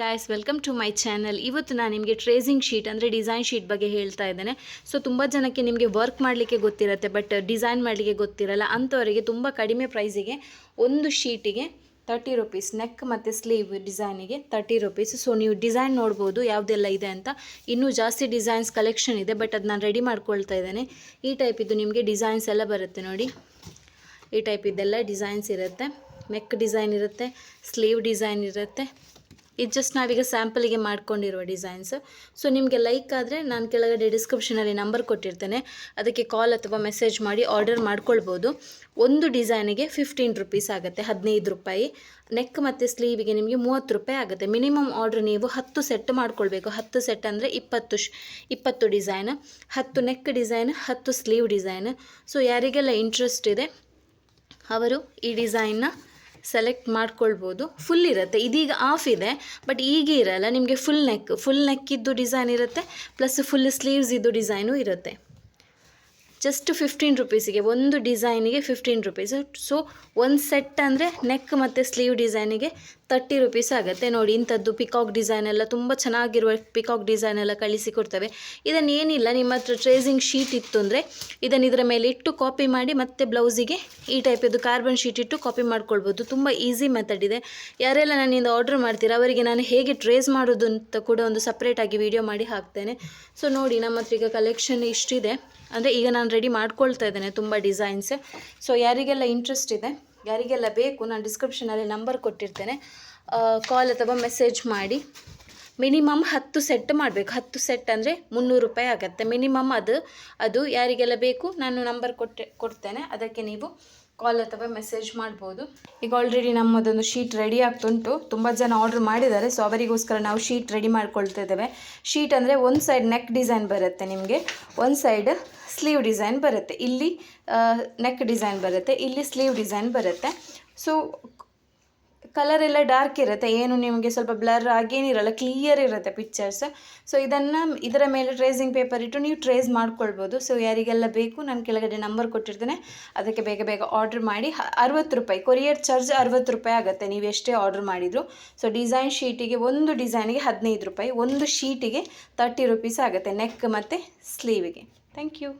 Guys welcome to my channel ಇವತ್ತು ನಾನು ನಿಮಗೆ ಟ್ರೇಸಿಂಗ್ ಶೀಟ್ ಅಂದರೆ ಡಿಸೈನ್ ಶೀಟ್ ಬಗ್ಗೆ ಹೇಳ್ತಾ ಇದ್ದೇನೆ. ಸೊ ತುಂಬ ಜನಕ್ಕೆ ನಿಮಗೆ ವರ್ಕ್ ಮಾಡಲಿಕ್ಕೆ ಗೊತ್ತಿರುತ್ತೆ ಬಟ್ ಡಿಸೈನ್ ಮಾಡಲಿಕ್ಕೆ ಗೊತ್ತಿರಲ್ಲ. ಅಂಥವರಿಗೆ ತುಂಬ ಕಡಿಮೆ ಪ್ರೈಸಿಗೆ ಒಂದು ಶೀಟಿಗೆ ತರ್ಟಿ ರುಪೀಸ್ ನೆಕ್ ಮತ್ತು ಸ್ಲೀವ್ ಡಿಸೈನಿಗೆ ತರ್ಟಿ ರುಪೀಸ್ ಸೊ ನೀವು ಡಿಸೈನ್ ನೋಡ್ಬೋದು, ಯಾವುದೆಲ್ಲ ಇದೆ ಅಂತ. ಇನ್ನೂ ಜಾಸ್ತಿ ಡಿಸೈನ್ಸ್ ಕಲೆಕ್ಷನ್ ಇದೆ ಬಟ್ ಅದು ನಾನು ರೆಡಿ ಮಾಡ್ಕೊಳ್ತಾ ಇದ್ದೇನೆ. ಈ ಟೈಪ್ ಇದು ನಿಮಗೆ ಡಿಸೈನ್ಸ್ ಎಲ್ಲ ಬರುತ್ತೆ ನೋಡಿ. ಈ ಟೈಪ್ ಇದೆಲ್ಲ ಡಿಸೈನ್ಸ್ ಇರುತ್ತೆ. ನೆಕ್ ಡಿಸೈನ್ ಇರುತ್ತೆ ಸ್ಲೀವ್ ಡಿಸೈನ್ ಇರುತ್ತೆ. ಇದು ಜಸ್ಟ್ ನಾವೀಗ ಸ್ಯಾಂಪಲಿಗೆ ಮಾಡ್ಕೊಂಡಿರುವ ಡಿಸೈನ್ಸ್ ಸೊ ನಿಮಗೆ ಲೈಕ್ ಆದರೆ ನಾನು ಕೆಳಗಡೆ ಡಿಸ್ಕ್ರಿಪ್ಷನಲ್ಲಿ ನಂಬರ್ ಕೊಟ್ಟಿರ್ತೇನೆ. ಅದಕ್ಕೆ ಕಾಲ್ ಅಥವಾ ಮೆಸೇಜ್ ಮಾಡಿ ಆರ್ಡರ್ ಮಾಡ್ಕೊಳ್ಬೋದು. ಒಂದು ಡಿಸೈನಿಗೆ ಫಿಫ್ಟೀನ್ ರುಪೀಸ್ ಆಗುತ್ತೆ, ಹದಿನೈದು ರೂಪಾಯಿ. ನೆಕ್ ಮತ್ತು ಸ್ಲೀವಿಗೆ ನಿಮಗೆ ಮೂವತ್ತು ರೂಪಾಯಿ ಆಗುತ್ತೆ. ಮಿನಿಮಮ್ ಆರ್ಡ್ರ್ ನೀವು ಹತ್ತು ಸೆಟ್ ಮಾಡ್ಕೊಳ್ಬೇಕು. ಹತ್ತು ಸೆಟ್ ಅಂದರೆ ಇಪ್ಪತ್ತು ಶ್ ಇಪ್ಪತ್ತು ಡಿಸೈನ್ ಹತ್ತು ನೆಕ್ ಡಿಸೈನ್ ಹತ್ತು ಸ್ಲೀವ್ ಡಿಸೈನ್ ಸೊ ಯಾರಿಗೆಲ್ಲ ಇಂಟ್ರೆಸ್ಟ್ ಇದೆ, ಅವರು ಈ ಡಿಸೈನ್ನ ಸೆಲೆಕ್ಟ್ ಮಾಡ್ಕೊಳ್ಬೋದು. ಫುಲ್ ಇರುತ್ತೆ. ಇದೀಗ ಆಫ್ ಇದೆ ಬಟ್ ಈಗ ಇರಲ್ಲ. ನಿಮಗೆ ಫುಲ್ ನೆಕ್ ಫುಲ್ ನೆಕ್ಕಿದ್ದು ಡಿಸೈನ್ ಇರುತ್ತೆ ಪ್ಲಸ್ ಫುಲ್ ಸ್ಲೀವ್ಸ್ ಇದ್ದು ಡಿಸೈನು ಇರುತ್ತೆ. ಜಸ್ಟ್ ಫಿಫ್ಟೀನ್ ರುಪೀಸಿಗೆ ಒಂದು ಡಿಸೈನಿಗೆ ಫಿಫ್ಟೀನ್ ರುಪೀಸ್ ಸೊ ಒಂದು ಸೆಟ್ ಅಂದರೆ ನೆಕ್ ಮತ್ತು ಸ್ಲೀವ್ ಡಿಸೈನಿಗೆ ತರ್ಟಿ ರುಪೀಸ್ ಆಗುತ್ತೆ. ನೋಡಿ, ಇಂಥದ್ದು ಪಿಕಾಕ್ ಡಿಸೈನ್ ಎಲ್ಲ ತುಂಬ ಚೆನ್ನಾಗಿರುವ ಪಿಕಾಕ್ ಡಿಸೈನ್ ಎಲ್ಲ ಕಳಿಸಿಕೊಡ್ತವೆ ಇದನ್ನು ಏನಿಲ್ಲ, ನಿಮ್ಮ ಹತ್ರ ಟ್ರೇಸಿಂಗ್ ಶೀಟ್ ಇತ್ತು ಅಂದರೆ ಇದನ್ನು ಇದರ ಮೇಲೆ ಇಟ್ಟು ಕಾಪಿ ಮಾಡಿ ಮತ್ತೆ ಬ್ಲೌಸಿಗೆ ಈ ಟೈಪಿದ್ದು ಕಾರ್ಬನ್ ಶೀಟ್ ಇಟ್ಟು ಕಾಪಿ ಮಾಡ್ಕೊಳ್ಬೋದು. ತುಂಬ ಈಸಿ ಮೆಥಡ್ ಇದೆ. ಯಾರೆಲ್ಲ ನನ್ನಿಂದ ಆರ್ಡರ್ ಮಾಡ್ತೀರಾ, ಅವರಿಗೆ ನಾನು ಹೇಗೆ ಟ್ರೇಸ್ ಮಾಡೋದು ಅಂತ ಕೂಡ ಒಂದು ಸಪ್ರೇಟಾಗಿ ವಿಡಿಯೋ ಮಾಡಿ ಹಾಕ್ತೇನೆ. ಸೊ ನೋಡಿ, ನಮ್ಮ ಹತ್ರ ಈಗ ಕಲೆಕ್ಷನ್ ಇಷ್ಟಿದೆ. ಅಂದರೆ ಈಗ ನಾನು ರೆಡಿ ಮಾಡ್ಕೊಳ್ತಾ ಇದ್ದೇನೆ ತುಂಬ ಡಿಸೈನ್ಸ್ ಸೊ ಯಾರಿಗೆಲ್ಲ ಇಂಟ್ರೆಸ್ಟ್ ಇದೆ ಯಾರಿಗೆಲ್ಲ ಬೇಕು, ನಾನು ಡಿಸ್ಕ್ರಿಪ್ಷನಲ್ಲಿ ನಂಬರ್ ಕೊಟ್ಟಿರ್ತೇನೆ. ಕಾಲ್ ಅಥವಾ ಮೆಸೇಜ್ ಮಾಡಿ. ಮಿನಿಮಮ್ ಹತ್ತು ಸೆಟ್ ಮಾಡಬೇಕು. ಹತ್ತು ಸೆಟ್ ಅಂದರೆ ಮುನ್ನೂರು ರೂಪಾಯಿ ಆಗುತ್ತೆ. ಮಿನಿಮಮ್ ಅದು ಅದು ಯಾರಿಗೆಲ್ಲ ಬೇಕು, ನಾನು ನಂಬರ್ ಕೊಟ್ಟೆ, ಕೊಡ್ತೇನೆ. ಅದಕ್ಕೆ ನೀವು ಕಾಲ್ ಅಥವಾ ಮೆಸೇಜ್ ಮಾಡ್ಬೋದು. ಈಗ ಆಲ್ರೆಡಿ ನಮ್ಮದೊಂದು ಶೀಟ್ ರೆಡಿ ಆಗ್ತುಂಟು. ತುಂಬ ಜನ ಆರ್ಡರ್ ಮಾಡಿದ್ದಾರೆ. ಸೊ ಅವರಿಗೋಸ್ಕರ ನಾವು ಶೀಟ್ ರೆಡಿ ಮಾಡ್ಕೊಳ್ತಾ ಇದ್ದೇವೆ. ಶೀಟ್ ಅಂದರೆ ಒಂದು ಸೈಡ್ ನೆಕ್ ಡಿಸೈನ್ ಬರುತ್ತೆ ನಿಮಗೆ. ಒಂದು ಸೈಡ್ ಸ್ಲೀವ್ ಡಿಸೈನ್ ಬರುತ್ತೆ. ಇಲ್ಲಿ ನೆಕ್ ಡಿಸೈನ್ ಬರುತ್ತೆ. ಇಲ್ಲಿ ಸ್ಲೀವ್ ಡಿಸೈನ್ ಬರುತ್ತೆ. ಸೊ ಕಲರ್ ಎಲ್ಲ ಡಾರ್ಕ್ ಇರುತ್ತೆ. ಏನು ನಿಮಗೆ ಸ್ವಲ್ಪ ಬ್ಲರ್ ಆಗೇನಿರಲ್ಲ ಕ್ಲಿಯರ್ ಇರುತ್ತೆ ಪಿಕ್ಚರ್ಸ್ ಸೊ ಇದನ್ನು ಇದರ ಮೇಲೆ ಟ್ರೇಸಿಂಗ್ ಪೇಪರ್ ಇಟ್ಟು ನೀವು ಟ್ರೇಸ್ ಮಾಡ್ಕೊಳ್ಬೋದು. ಸೊ ಯಾರಿಗೆಲ್ಲ ಬೇಕು, ನಾನು ಕೆಳಗಡೆ ನಂಬರ್ ಕೊಟ್ಟಿರ್ತೇನೆ. ಅದಕ್ಕೆ ಬೇಗ ಬೇಗ ಆರ್ಡ್ರ್ ಮಾಡಿ. ಅರವತ್ತು ರೂಪಾಯಿ. ಕೊರಿಯರ್ ಚಾರ್ಜ್ ಅರವತ್ತು ರೂಪಾಯಿ ಆಗುತ್ತೆ. ನೀವು ಎಷ್ಟೇ ಆರ್ಡ್ರ್ ಮಾಡಿದ್ರು. ಸೊ ಡಿಸೈನ್ ಶೀಟಿಗೆ ಒಂದು ಡಿಸೈನಿಗೆ ಹದಿನೈದು ರೂಪಾಯಿ. ಒಂದು ಶೀಟಿಗೆ ತರ್ಟಿ ರುಪೀಸ್ ಆಗುತ್ತೆ. ನೆಕ್ ಮತ್ತು ಸ್ಲೀವಿಗೆ ಥ್ಯಾಂಕ್ ಯು